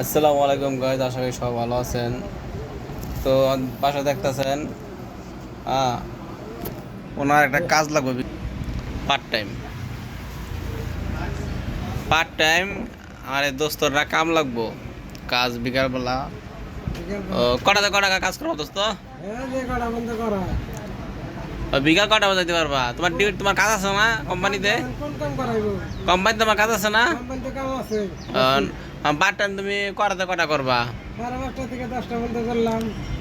আসসালামু আলাইকুম গাইজ আশা করি সব ভালো আছেন। তো পাশে দেখতেছেন হ্যাঁ ওনার একটা কাজ লাগবে। পার্ট টাইম পার্ট টাইম আর দোস্তরা কাম লাগবো। কাজ বিকালবেলা। কটাতে কটা কাজ করব দোস্ত? বিকাল কটা বাজাইতে পারবা? তোমার ডিউটি তোমার কাজ আছে না কোম্পানিতে? কোম্পানিতে তোমার কাজ আছে না? পার্ট টাইম তুমি কটাতে কটা করবা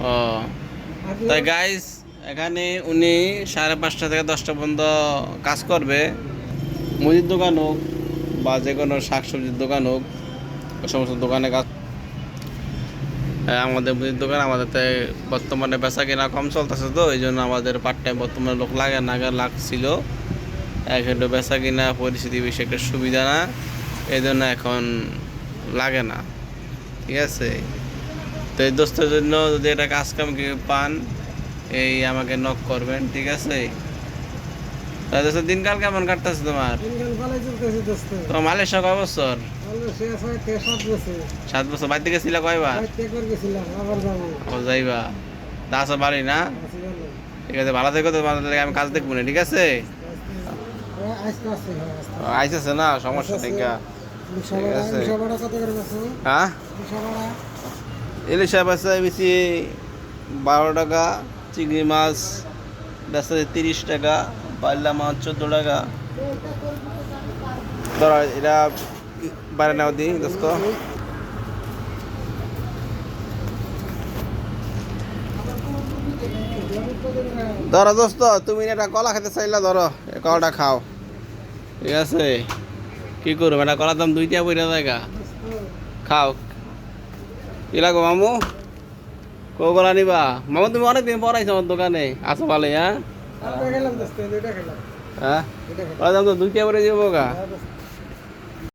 ও তাই গাইস এখানে উনি সাড়ে পাঁচটা থেকে দশটা পর্যন্ত কাজ করবে। মুদির দোকান হোক বা যে কোনো শাক সবজির দোকান হোক, সমস্ত দোকানে কাজ আমাদের মুদির দোকান আমাদের বর্তমানে বেচা কেনা কম চলতেছে তো, এই জন্য আমাদের পার্ট টাইম বর্তমানে লোক লাগে না লাগছিল। এখন তো বেচা কিনা পরিস্থিতি বেশি একটা সুবিধা না, এই জন্য এখন লাগে না। ঠিক আছে? তো এই দোস্তের জন্য যদি এটা কাজ কাম পান, এই আমাকে নক করবেন, ঠিক আছে? দোস্ত দিনকাল কেমন কাটতেছে তোমার? তোমার মালয়েশিয়া কয় বছর? সাত বছর। বাড়িতে গেছিলা কয়বার? ও যাইবা। তা আসো বাড়ি না? ঠিক আছে ভালো থেকো তো তোমাদের লাগে আমি কাজ দেখব না ঠিক আছে? আইসেছে না সমস্যা থেকে আছে। হ্যাঁ? ইলিশা বাচ্চা বেশি বারো টাকা চিংড়ি মাছ বেচা তিরিশ টাকা পাল্লা মাছ চোদ্দ টাকা। ধরো এটা বাইরে নাও দিই দোস্ত। ধরো দোস্ত তুমি এটা কলা খেতে চাইলা ধরো কলাটা খাও। ঠিক আছে। কি করব এটা কলার দাম দুইটা পয়সা জায়গা খাও। কি লাগবো মামু? কো কলা নিবা? মামু তুমি অনেকদিন পর আইছো আমার দোকানে। আসো ভালো হ্যাঁ? হ্যাঁ? তো দুইটা পরে যাব গা